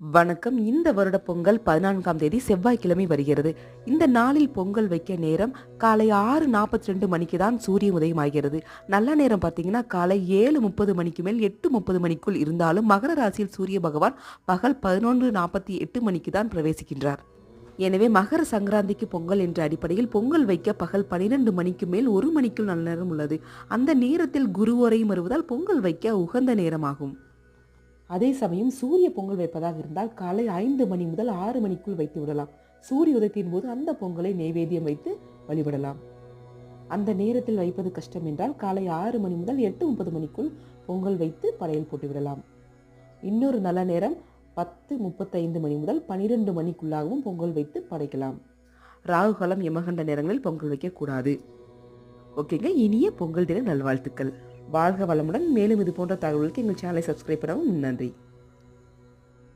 வணக்கம். இந்த வருட பொங்கல் பதினான்காம் தேதி செவ்வாய்க்கிழமை வருகிறது. இந்த நாளில் பொங்கல் வைக்க நேரம் காலை ஆறு நாற்பத்தி ரெண்டு மணிக்கு தான் சூரிய உதயம் ஆகிறது. நல்ல நேரம் பார்த்தீங்கன்னா காலை ஏழு முப்பது மணிக்கு மேல் எட்டு முப்பது மணிக்குள் இருந்தாலும் மகர ராசியில் சூரிய பகவான் பகல் பதினொன்று நாற்பத்தி எட்டு மணிக்கு தான் பிரவேசிக்கின்றார். எனவே மகர சங்கராந்திக்கு பொங்கல் என்ற அடிப்படையில் பொங்கல் வைக்க பகல் பனிரெண்டு மணிக்கு மேல் ஒரு மணிக்குள் நல்ல நேரம் உள்ளது. அந்த நேரத்தில் குருவரையும் வருவதால் பொங்கல் வைக்க உகந்த நேரமாகும். அதே சமயம் சூரிய பொங்கல் வைப்பதாக இருந்தால் காலை ஐந்து மணி முதல் ஆறு மணிக்குள் வைத்து விடலாம். சூரிய உதயத்தின் போது அந்த பொங்கலை நெய்வேத்தியம் வைத்து வழிபடலாம். அந்த நேரத்தில் வைப்பது கஷ்டம் என்றால் காலை ஆறு மணி முதல் எட்டு முப்பது மணிக்குள் பொங்கல் வைத்து படையல் போட்டு விடலாம். இன்னொரு நல்ல நேரம் பத்து முப்பத்தைந்து மணி முதல் பனிரெண்டு மணிக்குள்ளாகவும் பொங்கல் வைத்து படைக்கலாம். ராகுகாலம் யமகண்ட நேரங்களில் பொங்கல் வைக்கக்கூடாது. ஓகேங்க இனிய பொங்கல் தின நல்வாழ்த்துக்கள். வாழ்க வளமுடன். மேலும் இது போன்ற தகவலுக்கு எங்கள் சேனலை சப்ஸ்கிரைப் பண்ணவும் நன்றி.